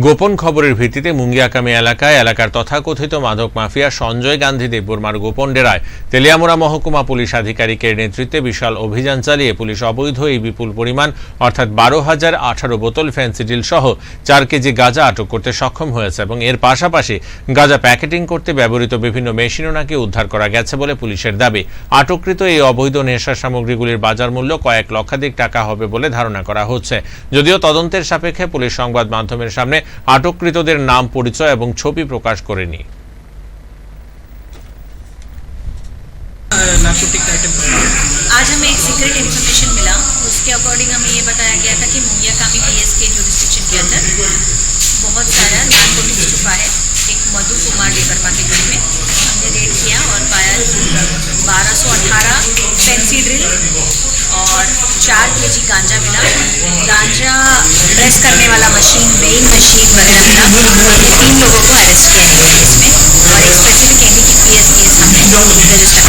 গোপন খবরের ভিত্তিতে মুঙ্গিয়াকামি এলাকায় এলাকার তথাকথিত মাদক মাফিয়া সঞ্জয় গান্ধী দেববর্মার গোপন ডেরায় তেলিয়ামুড়া মহকুমা পুলিশ আধিকারিকের নেতৃত্বে বিশাল অভিযান চালিয়ে পুলিশ অবৈধ এই বিপুল পরিমাণ, অর্থাৎ বারো হাজার আঠারো বোতল ফ্যান্সিডিল সহ চার কেজি গাঁজা আটক করতে সক্ষম হয়েছে এবং এর পাশাপাশি গাঁজা প্যাকেটিং করতে ব্যবহৃত বিভিন্ন মেশিনও নাকি উদ্ধার করা গেছে বলে পুলিশের দাবি। আটককৃত এই অবৈধ নেশা সামগ্রীগুলির বাজার মূল্য কয়েক লক্ষাধিক টাকা হবে বলে ধারণা করা হচ্ছে। যদিও তদন্তের সাপেক্ষে পুলিশ সংবাদ মাধ্যমের সামনে আটককৃতদের নাম পরিচয় এবং ছবি প্রকাশ করেনি नार्कोटिक आइटम आज हमें एक सीक्रेट इन्फॉर्मेशन मिला उसके अकॉर्डिंग हमें ये बताया गया था कि मुंगिया कामी पी एस के जुरिस्डिक्शन के अंदर बहुत सारा नार्कोटिक्स छुपा है एक मधु कुमार डेबरमा के घर में हमने रेड किया और पाया बारह सौ अठारह फैंसी ड्रिल और चार के जी गांजा मिला। गांजा प्रेस करने वाला मशीन वेइंग मशीन वगैरह मिला हमने तीन लोगों को अरेस्ट किया है इसमें। और एक स्पेसिफिक एन की पी एस केस हमने। रजिस्टर